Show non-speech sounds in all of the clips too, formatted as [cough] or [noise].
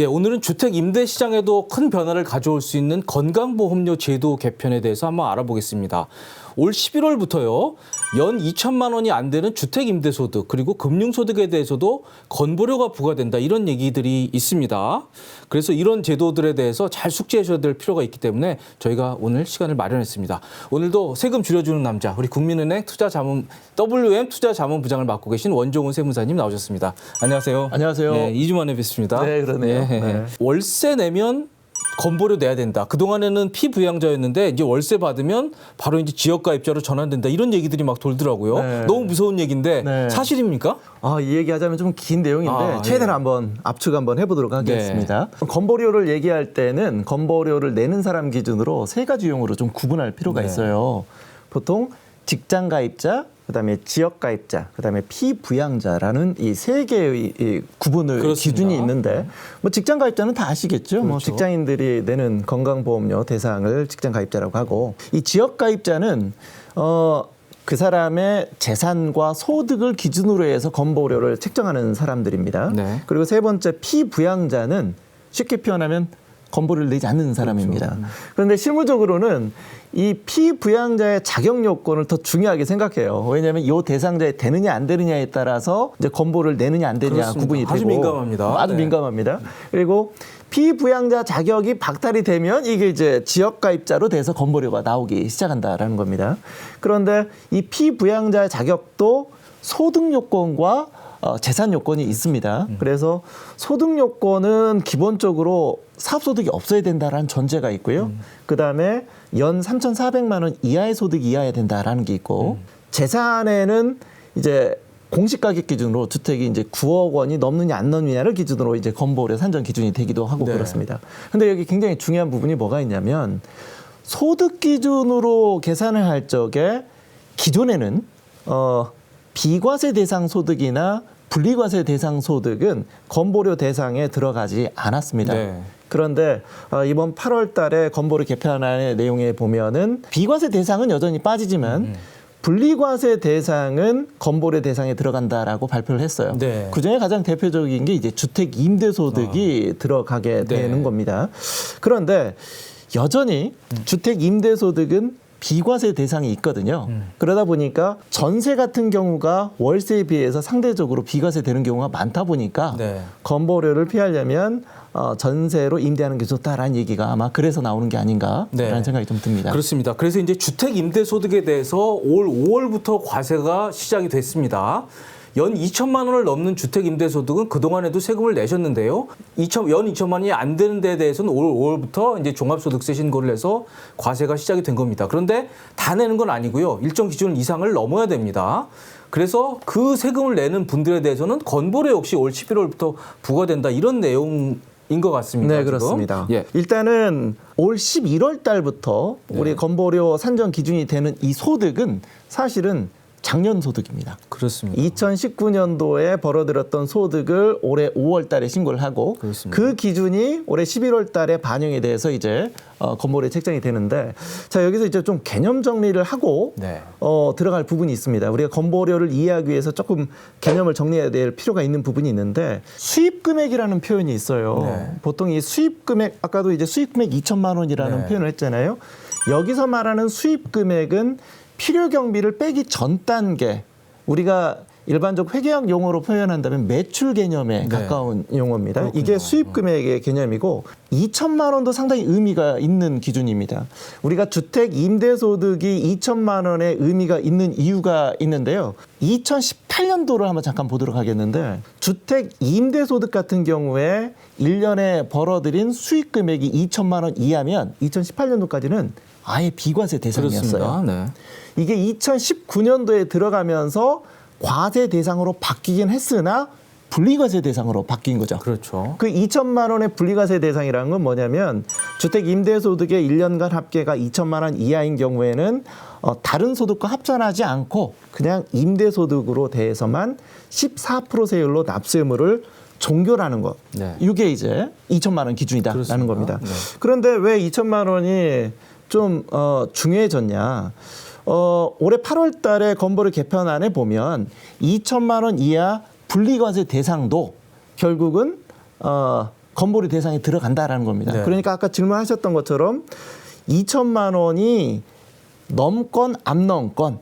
예, 오늘은 주택 임대 시장에도 큰 변화를 가져올 수 있는 건강보험료 제도 개편에 대해서 한번 알아보겠습니다. 올 11월부터요. 연 2천만 원이 안 되는 주택 임대 소득 그리고 금융 소득에 대해서도 건보료가 부과된다 이런 얘기들이 있습니다. 그래서 이런 제도들에 대해서 잘 숙지하셔야 될 필요가 있기 때문에 저희가 오늘 시간을 마련했습니다. 오늘도 세금 줄여 주는 남자 우리 국민은행 투자자문 WM 투자자문부장을 맡고 계신 원종훈 세무사님 나오셨습니다. 안녕하세요. 안녕하세요. 네, 2주 만에 뵙습니다. 네, 그러네요. 예. 네. 월세 내면 건보료 내야 된다. 그동안에는 피부양자였는데 이제 월세 받으면 바로 이제 지역가입자로 전환된다. 이런 얘기들이 막 돌더라고요. 네. 너무 무서운 얘기인데 네. 사실입니까? 아, 이 얘기하자면 좀 긴 내용인데 아, 최대한 예. 한번 압축 한번 해보도록 하겠습니다. 건보료를 얘기할 때는 건보료를 내는 사람 기준으로 세 가지 유형으로 좀 구분할 필요가 네. 있어요. 보통 직장 가입자, 그다음에 지역 가입자, 그다음에 피부양자라는 이 세 개의 이 구분을 그렇습니다. 기준이 있는데 뭐 직장 가입자는 다 아시겠죠. 뭐 그렇죠. 직장인들이 내는 건강보험료 대상을 직장 가입자라고 하고 이 지역 가입자는 어. 그 사람의 재산과 소득을 기준으로 해서 건보료를 책정하는 사람들입니다. 네. 그리고 세 번째 피부양자는 쉽게 표현하면 건보료를 내지 않는 사람입니다. 그런데 실무적으로는 이 피부양자의 자격 요건을 더 중요하게 생각해요. 왜냐하면 이 대상자에 되느냐 안 되느냐에 따라서 이제 건보를 내느냐 안 되느냐 그렇습니다. 구분이 되고 아주 민감합니다. 아주 네. 민감합니다. 그리고 피부양자 자격이 박탈이 되면 이게 이제 지역 가입자로 돼서 건보료가 나오기 시작한다라는 겁니다. 그런데 이 피부양자 자격도 소득 요건과 어, 재산 요건이 있습니다. 음. 그래서 소득 요건은 기본적으로 사업소득이 없어야 된다라는 전제가 있고요. 음. 그 다음에 연 3,400만 원 이하의 소득이 이하야 된다라는 게 있고 음. 재산에는 이제 공시가격 기준으로 주택이 이제 9억 원이 넘느냐 안 넘느냐를 기준으로 이제 건보료 산정 기준이 되기도 하고 네. 그렇습니다. 근데 여기 굉장히 중요한 부분이 뭐가 있냐면 소득 기준으로 계산을 할 적에 기존에는 어 비과세 대상 소득이나 분리과세 대상 소득은 건보료 대상에 들어가지 않았습니다. 네. 그런데 어, 이번 8월 달에 건보료 개편안의 내용에 보면은 비과세 대상은 여전히 빠지지만 음. 분리과세 대상은 건보료 대상에 들어간다라고 발표를 했어요. 네. 아. 그 중에 가장 대표적인 게 이제 주택 임대소득이 들어가게 네. 되는 겁니다. 그런데 여전히 음. 주택 임대소득은 비과세 대상이 있거든요. 음. 그러다 보니까 전세 같은 경우가 월세에 비해서 상대적으로 비과세 되는 경우가 많다 보니까 네. 건보료를 피하려면 어, 전세로 임대하는 게 좋다라는 얘기가 아마 그래서 나오는 게 아닌가라는 네. 생각이 좀 듭니다. 그렇습니다. 그래서 이제 주택 임대 소득에 대해서 올 5월부터 과세가 시작이 됐습니다. 연 2천만 원을 넘는 주택 임대 소득은 그동안에도 세금을 내셨는데요. 2천 연 2천만 원이 안 되는 데에 대해서는 올 5월부터 이제 종합소득세 신고를 해서 과세가 시작이 된 겁니다. 그런데 다 내는 건 아니고요. 일정 기준 이상을 넘어야 됩니다. 그래서 그 세금을 내는 분들에 대해서는 건보료 역시 올 11월부터 부과된다 이런 내용 인 것 같습니다. 네. 그렇습니다. 예. 일단은 올 11월 달부터 네. 우리 건보료 산정 기준이 되는 이 소득은 사실은 작년 소득입니다. 그렇습니다. 2019년도에 벌어들였던 소득을 올해 5월 달에 신고를 하고 그렇습니다. 그 기준이 올해 11월 달에 반영이 돼서 이제 어, 건보료에 책정이 되는데 자 여기서 이제 좀 개념 정리를 하고 네. 어, 들어갈 부분이 있습니다. 우리가 건보료를 이해하기 위해서 조금 개념을 정리해야 될 필요가 있는 부분이 있는데 수입 금액이라는 표현이 있어요. 네. 보통 이 수입 금액 아까도 이제 수입 금액 2천만 원이라는 네. 표현을 했잖아요. 여기서 말하는 수입 금액은 필요 경비를 빼기 전 단계 우리가 일반적 회계학 용어로 표현한다면 매출 개념에 네. 가까운 용어입니다. 그렇군요. 이게 수입 금액의 개념이고 2천만 원도 상당히 의미가 있는 기준입니다. 우리가 주택 임대 소득이 2천만 원의 의미가 있는 이유가 있는데요. 2018년도를 한번 잠깐 보도록 하겠는데 주택 임대 소득 같은 경우에 1년에 벌어들인 수익 금액이 2천만 원 이하면 2018년도까지는 아예 비과세 대상이었어요. 네. 이게 2019년도에 들어가면서 과세 대상으로 바뀌긴 했으나 분리과세 대상으로 바뀐 거죠. 그렇죠. 그 2천만 원의 분리과세 대상이라는 건 뭐냐면 주택 임대소득의 1년간 합계가 2천만 원 이하인 경우에는 어, 다른 소득과 합산하지 않고 그냥 임대소득으로 대해서만 14% 세율로 납세 의무를 종결하는 것. 네. 이게 이제 2천만 원 기준이다라는 그렇습니다. 겁니다. 네. 그런데 왜 2천만 원이 좀 어, 중요해졌냐? 어, 올해 8월 달에 건보료 개편안에 보면 2천만 원 이하 분리과세 대상도 결국은 어, 건보료 대상에 들어간다라는 겁니다. 네. 그러니까 아까 질문하셨던 것처럼 2천만 원이 넘건 안 넘건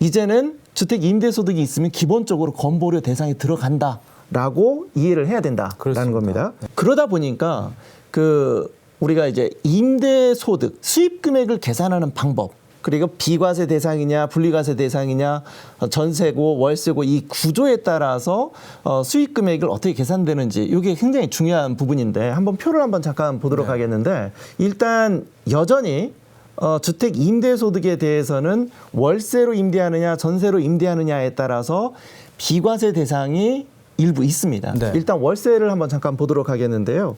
이제는 주택 임대소득이 있으면 기본적으로 건보료 대상에 들어간다라고 이해를 해야 된다라는 그렇습니다. 겁니다. 그러다 보니까 그 우리가 이제 임대 소득 수입 금액을 계산하는 방법 그리고 비과세 대상이냐 분리과세 대상이냐 어, 전세고 월세고 이 구조에 따라서 어, 수입 금액을 어떻게 계산되는지 이게 굉장히 중요한 부분인데 한번 표를 한번 잠깐 보도록 하겠는데 일단 여전히 어, 주택 임대 소득에 대해서는 월세로 임대하느냐 전세로 임대하느냐에 따라서 비과세 대상이 일부 있습니다. 네. 일단 월세를 한번 잠깐 보도록 하겠는데요.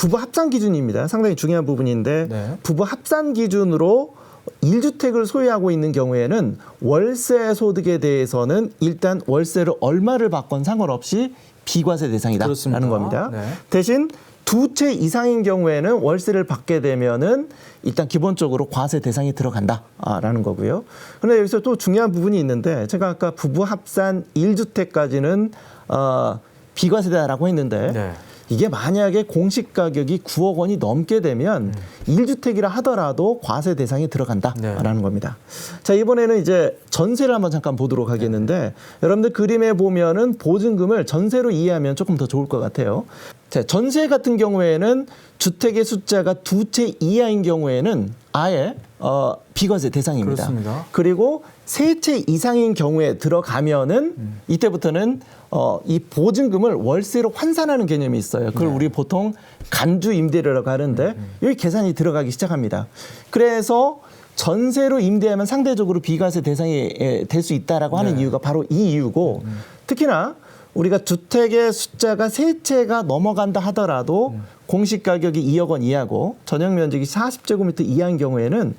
부부 합산 기준입니다. 상당히 중요한 부분인데 네. 부부 합산 기준으로 1주택을 소유하고 있는 경우에는 월세 소득에 대해서는 일단 월세를 얼마를 받건 상관없이 비과세 대상이다라는 그렇습니다. 겁니다. 네. 대신 두 채 이상인 경우에는 월세를 받게 되면은 일단 기본적으로 과세 대상이 들어간다라는 거고요. 그런데 여기서 또 중요한 부분이 있는데 제가 아까 부부 합산 1주택까지는 어, 비과세다라고 했는데 네. 이게 만약에 공시 가격이 9억 원이 넘게 되면 일 1주택이라 하더라도 과세 대상에 들어간다라는 네. 겁니다. 자, 이번에는 이제 전세를 한번 잠깐 보도록 하겠는데 여러분들 그림에 보면은 보증금을 전세로 이해하면 조금 더 좋을 것 같아요. 자, 전세 같은 경우에는 주택의 숫자가 두 채 이하인 경우에는 아예 어, 비과세 대상입니다. 그렇습니다. 그리고 세채 이상인 경우에 들어가면은 이때부터는 어, 이 보증금을 월세로 환산하는 개념이 있어요. 그걸 우리 보통 간주 임대료라고 하는데 여기 계산이 들어가기 시작합니다. 그래서 전세로 임대하면 상대적으로 비과세 대상이 될 수 있다라고 하는 이유가 바로 이 이유고 특히나 우리가 주택의 숫자가 세 채가 넘어간다 하더라도 공시 가격이 2억 원 이하고 전용 면적이 40제곱미터 이하인 경우에는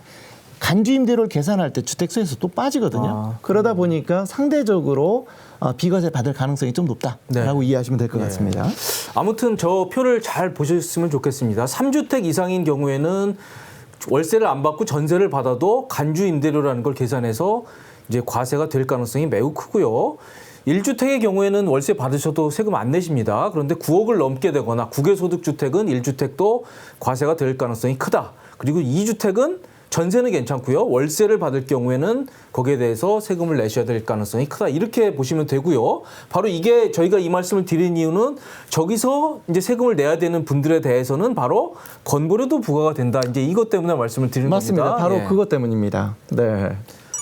간주 임대료를 계산할 때 주택수에서 또 빠지거든요. 아, 그러다 보니까 상대적으로 어, 비과세 받을 가능성이 좀 높다라고 네. 이해하시면 될것 예. 같습니다. 아무튼 저 표를 잘 보셨으면 좋겠습니다. 3주택 이상인 경우에는 월세를 안 받고 전세를 받아도 간주 임대료라는 걸 계산해서 이제 과세가 될 가능성이 매우 크고요. 1주택의 경우에는 월세 받으셔도 세금 안 내십니다. 그런데 9억을 넘게 되거나 국외소득 주택은 1주택도 과세가 될 가능성이 크다. 그리고 2주택은 전세는 괜찮고요. 월세를 받을 경우에는 거기에 대해서 세금을 내셔야 될 가능성이 크다. 이렇게 보시면 되고요. 바로 이게 저희가 이 말씀을 드린 이유는 저기서 이제 세금을 내야 되는 분들에 대해서는 바로 건보료도 부과가 된다. 이제 이것 때문에 말씀을 드리는 맞습니다. 겁니다. 바로 예. 그것 때문입니다. 네.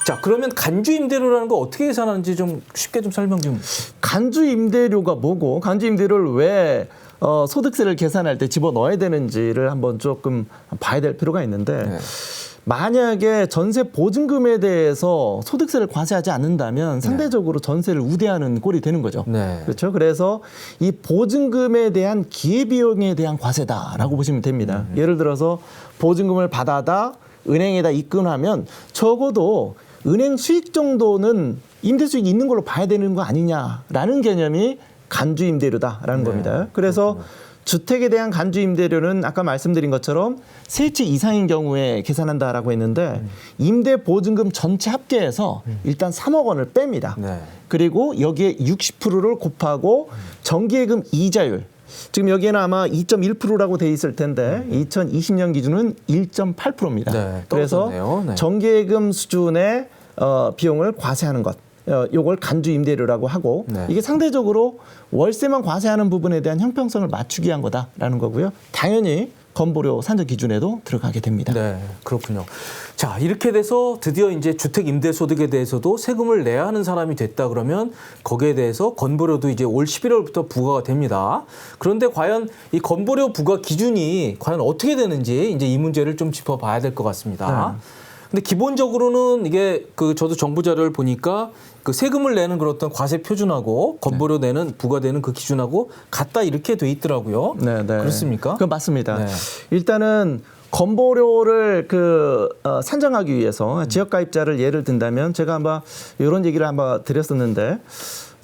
자, 그러면 간주 임대료라는 거 어떻게 계산하는지 좀 쉽게 좀 설명 좀. 간주 임대료가 뭐고 간주 임대료를 왜 어, 소득세를 계산할 때 집어 넣어야 되는지를 한번 조금 봐야 될 필요가 있는데 네. 만약에 전세 보증금에 대해서 소득세를 과세하지 않는다면 상대적으로 전세를 우대하는 꼴이 되는 거죠. 네. 그렇죠. 그래서 이 보증금에 대한 기회비용에 대한 과세다라고 보시면 됩니다. 예를 들어서 보증금을 받아다 은행에다 입금하면 적어도 은행 수익 정도는 임대 수익이 있는 걸로 봐야 되는 거 아니냐라는 개념이 간주 임대료다라는 겁니다. 그래서 주택에 대한 간주 임대료는 아까 말씀드린 것처럼 세채 이상인 경우에 계산한다라고 했는데 임대 보증금 전체 합계해서 일단 3억 원을 뺍니다. 네. 그리고 여기에 60%를 곱하고 정기예금 이자율. 지금 여기에는 아마 2.1%라고 돼 있을 텐데 2020년 기준은 1.8%입니다. 네, 그래서. 네. 정기예금 수준의 어, 비용을 과세하는 것. 어, 요걸 간주 임대료라고 하고 네. 이게 상대적으로 월세만 과세하는 부분에 대한 형평성을 맞추기 위한 거다라는 거고요. 당연히 건보료 산정 기준에도 들어가게 됩니다. 네, 그렇군요. 자, 이렇게 돼서 드디어 이제 주택 임대 소득에 대해서도 세금을 내야 하는 사람이 됐다 그러면 거기에 대해서 건보료도 이제 올 11월부터 부과가 됩니다. 그런데 과연 이 건보료 부과 기준이 과연 어떻게 되는지 이제 이 문제를 좀 짚어봐야 될 것 같습니다. 근데 기본적으로는 이게 그 저도 정부 자료를 보니까 그 세금을 내는 그런 어떤 과세 표준하고 건보료 내는 부과되는 그 기준하고 같다 이렇게 돼 있더라고요. 네, 네. 그렇습니까? 그 맞습니다. 네. 일단은 건보료를 그 어, 산정하기 위해서 지역 가입자를 예를 든다면 제가 한번 이런 얘기를 한번 드렸었는데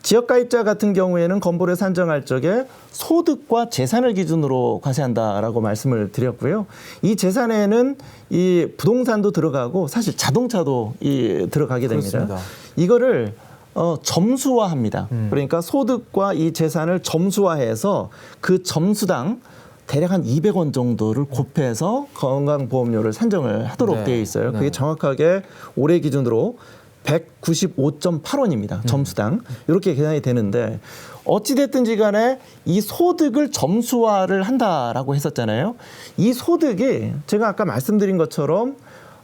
지역 가입자 같은 경우에는 건보료 산정할 적에 소득과 재산을 기준으로 과세한다라고 말씀을 드렸고요. 이 재산에는 이 부동산도 들어가고 사실 자동차도 이 들어가게 됩니다. 그렇습니다. 이거를 어, 점수화합니다. 음. 그러니까 소득과 이 재산을 점수화해서 그 점수당 대략 한 200원 정도를 곱해서 건강보험료를 산정을 하도록 네. 되어 있어요. 네. 그게 정확하게 올해 기준으로 195.8원입니다. 음. 점수당. 이렇게 계산이 되는데 어찌됐든지 간에 이 소득을 점수화를 한다라고 했었잖아요. 이 소득이 제가 아까 말씀드린 것처럼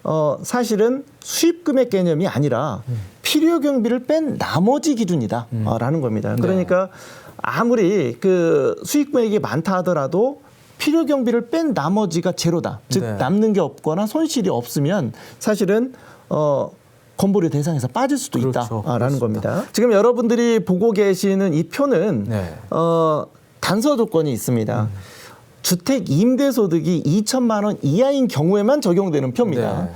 어, 사실은 수입 금액 개념이 아니라 필요 경비를 뺀 나머지 기준이다라는 겁니다. 그러니까 아무리 그 수입 금액이 많다 하더라도 필요 경비를 뺀 나머지가 제로다. 즉 네. 남는 게 없거나 손실이 없으면 사실은 어 건보료 대상에서 빠질 수도 그렇죠. 있다라는 그렇습니다. 겁니다. 지금 여러분들이 보고 계시는 이 표는 네. 어 단서 조건이 있습니다. 주택 임대 소득이 2천만 원 이하인 경우에만 적용되는 표입니다. 네.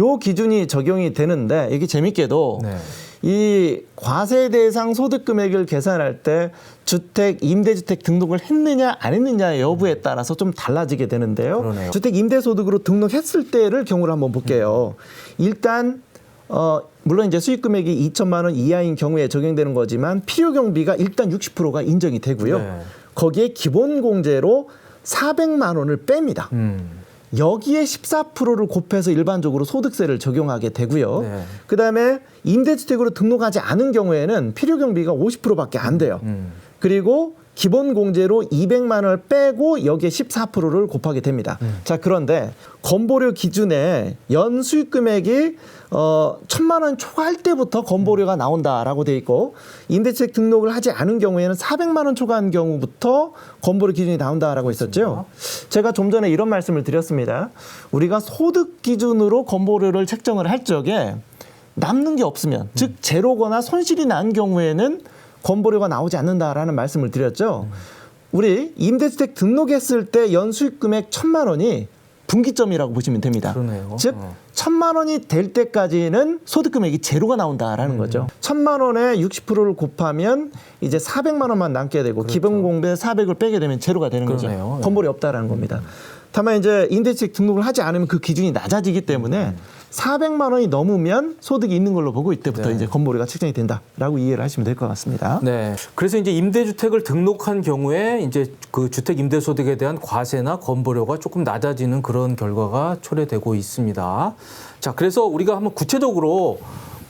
요 기준이 적용이 되는데 이게 재밌게도 네. 이 과세 대상 소득 금액을 계산할 때 주택 임대주택 등록을 했느냐 안 했느냐의 여부에 따라서 좀 달라지게 되는데요. 그러네요. 주택 임대소득으로 등록했을 때를 경우를 한번 볼게요. 일단 어 물론 이제 수익 금액이 2천만 원 이하인 경우에 적용되는 거지만 필요 경비가 일단 60%가 인정이 되고요. 네. 거기에 기본 공제로 400만 원을 뺍니다. 음. 여기에 14%를 곱해서 일반적으로 소득세를 적용하게 되고요. 네. 그다음에 임대주택으로 등록하지 않은 경우에는 필요 경비가 50%밖에 안 돼요. 음. 그리고 기본 공제로 200만 원을 빼고 여기에 14%를 곱하게 됩니다. 음. 자, 그런데 건보료 기준에 연 수익 금액이 어, 천만 원 초과할 때부터 건보료가 나온다라고 돼 있고 임대주택 등록을 하지 않은 경우에는 400만 원 초과한 경우부터 건보료 기준이 나온다라고 했었죠. 제가 좀 전에 이런 말씀을 드렸습니다. 우리가 소득 기준으로 건보료를 책정을 할 적에 남는 게 없으면 즉 제로거나 손실이 난 경우에는 건보료가 나오지 않는다라는 말씀을 드렸죠. 우리 임대주택 등록했을 때 연수익 금액 천만 원이 분기점이라고 보시면 됩니다. 그러네요. 즉 어. 천만 원이 될 때까지는 소득 금액이 제로가 음. 나온다라는 거죠. 천만 원에 60%를 곱하면 이제 400만 원만 남게 되고 기본 공배 400을 빼게 되면 제로가 되는 그렇죠. 그러네요. 거죠. 네. 건보료 없다라는 겁니다. 다만 이제 임대주택 등록을 하지 않으면 그 기준이 낮아지기 음. 때문에 400만 원이 넘으면 소득이 있는 걸로 보고 이때부터 네. 이제 건보료가 책정이 된다라고 이해를 하시면 될 것 같습니다. 네. 그래서 이제 임대주택을 등록한 경우에 이제 그 주택 임대소득에 대한 과세나 건보료가 조금 낮아지는 그런 결과가 초래되고 있습니다. 자, 그래서 우리가 한번 구체적으로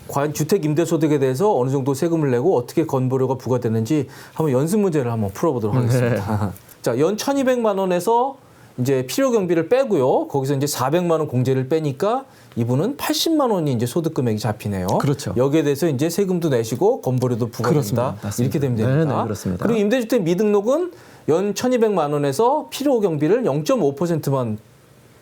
과연 주택 임대소득에 대해서 어느 정도 세금을 내고 어떻게 건보료가 부과되는지 한번 연습 문제를 한번 풀어보도록 하겠습니다. [laughs] 자, 연 1,200만 원에서 이제 필요 경비를 빼고요. 거기서 이제 400만 원 공제를 빼니까 이분은 80만 원이 이제 소득 금액이 잡히네요. 그렇죠. 여기에 대해서 이제 세금도 내시고 건보료도 부과된다. 이렇게 되면 됩니다. 네네, 그렇습니다. 그리고 임대주택 미등록은 연 1,200만 원에서 필요 경비를 0.5%만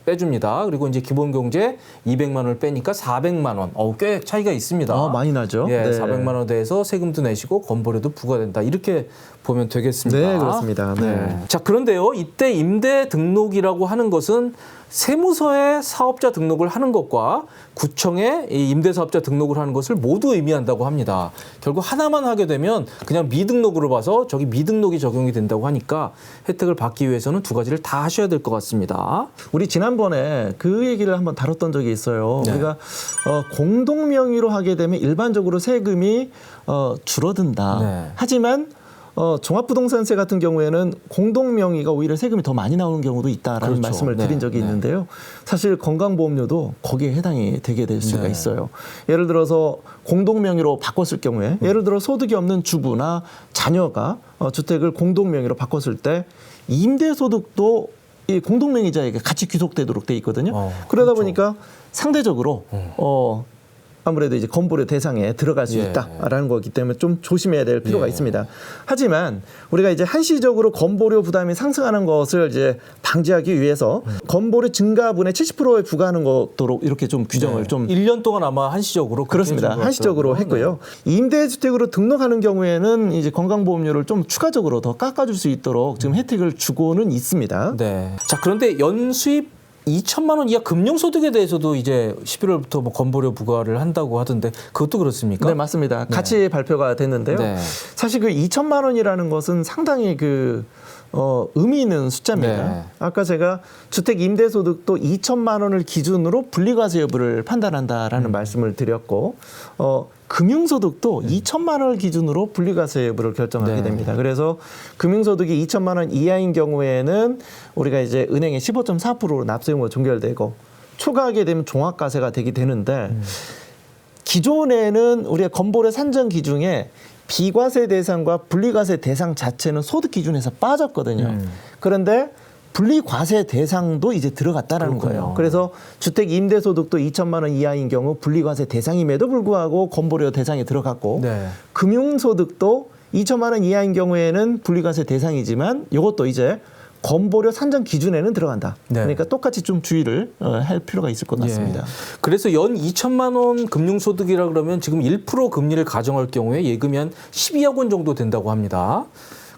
빼줍니다. 그리고 이제 기본 경제 200만 원을 빼니까 400만 원. 어우, 꽤 차이가 있습니다. 아, 많이 나죠. 예, 네. 400만 원에 대해서 세금도 내시고 건보료도 부과된다. 이렇게 보면 되겠습니다. 네, 그렇습니다. 네. 자, 그런데요. 이때 임대 등록이라고 하는 것은 세무서에 사업자 등록을 하는 것과 구청에 이 임대사업자 등록을 하는 것을 모두 의미한다고 합니다. 결국 하나만 하게 되면 그냥 미등록으로 봐서 저기 미등록이 적용이 된다고 하니까 혜택을 받기 위해서는 두 가지를 다 하셔야 될 것 같습니다. 우리 지난번에 그 얘기를 한번 다뤘던 적이 있어요. 네. 우리가 어, 공동 명의로 하게 되면 일반적으로 세금이 어, 줄어든다. 네. 하지만 어, 종합부동산세 같은 경우에는 공동 명의가 오히려 세금이 더 많이 나오는 경우도 있다라는 그렇죠. 말씀을 네, 드린 적이 네. 있는데요. 사실 건강보험료도 거기에 해당이 되게 될 수가 네. 있어요. 예를 들어서 공동 명의로 바꿨을 경우에 예를 들어 소득이 없는 주부나 자녀가 어, 주택을 공동 명의로 바꿨을 때 임대소득도 이 공동 명의자에게 같이 귀속되도록 돼 있거든요. 어, 그러다 그렇죠. 보니까 상대적으로 어 아무래도 이제 건보료 대상에 들어갈 수 예. 있다라는 거기 때문에 좀 조심해야 될 필요가 예. 있습니다. 하지만 우리가 이제 한시적으로 건보료 부담이 상승하는 것을 이제 방지하기 위해서 음. 건보료 증가분의 70%에 부과하는 것도록 이렇게 좀 규정을 좀 1년 동안 아마 한시적으로 그렇습니다. 한시적으로. 했고요. 임대주택으로 등록하는 경우에는 이제 건강보험료를 좀 추가적으로 더 깎아줄 수 있도록 지금 혜택을 주고는 있습니다. 네. 자, 그런데 연수입 2천만 원 이하 금융소득에 대해서도 이제 11월부터 뭐 건보료 부과를 한다고 하던데 그것도 그렇습니까? 네, 맞습니다. 같이 발표가 됐는데요. 네. 사실 그 2천만 원이라는 것은 상당히 그 어, 의미 있는 숫자입니다. 네. 아까 제가 주택 임대 소득도 2천만 원을 기준으로 분리과세 여부를 판단한다라는 음. 말씀을 드렸고 어 금융소득도 2천만 원을 기준으로 분리과세 여부를 결정하게 네. 됩니다. 그래서 금융소득이 2천만 원 이하인 경우에는 우리가 이제 은행의 15.4%로 납세용으로 종결되고 초과하게 되면 종합과세가 되게 되는데 기존에는 우리가 건보료 산정 기준에 비과세 대상과 분리과세 대상 자체는 소득 기준에서 빠졌거든요. 음. 그런데 분리과세 대상도 이제 들어갔다라는 그렇군요. 거예요. 그래서 주택 임대 소득도 2천만 원 이하인 경우 분리과세 대상임에도 불구하고 건보료 대상에 들어갔고 네. 금융소득도 2천만 원 이하인 경우에는 분리과세 대상이지만 이것도 이제 건보료 산정 기준에는 들어간다. 네. 그러니까 똑같이 좀 주의를 어, 할 필요가 있을 것 같습니다. 예. 그래서 연 2천만 원 금융소득이라 그러면 지금 1% 금리를 가정할 경우에 예금이 한 12억 원 정도 된다고 합니다.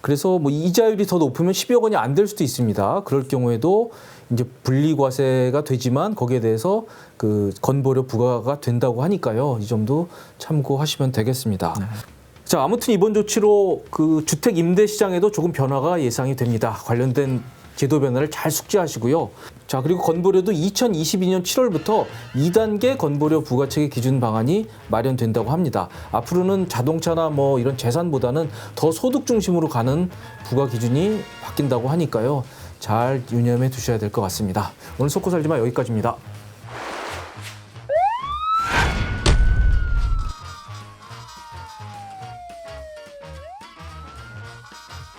그래서 뭐 이자율이 더 높으면 12억 원이 안 될 수도 있습니다. 그럴 경우에도 이제 분리과세가 되지만 거기에 대해서 그 건보료 부과가 된다고 하니까요. 이 점도 참고하시면 되겠습니다. 자, 아무튼 이번 조치로 그 주택 임대 시장에도 조금 변화가 예상이 됩니다. 관련된 제도 변화를 잘 숙지하시고요. 자, 그리고 건보료도 2022년 7월부터 2단계 건보료 부과체계 기준 방안이 마련된다고 합니다. 앞으로는 자동차나 뭐 이런 재산보다는 더 소득 중심으로 가는 부과 기준이 바뀐다고 하니까요. 잘 유념해 두셔야 될 것 같습니다. 오늘 속고 살지마 여기까지입니다.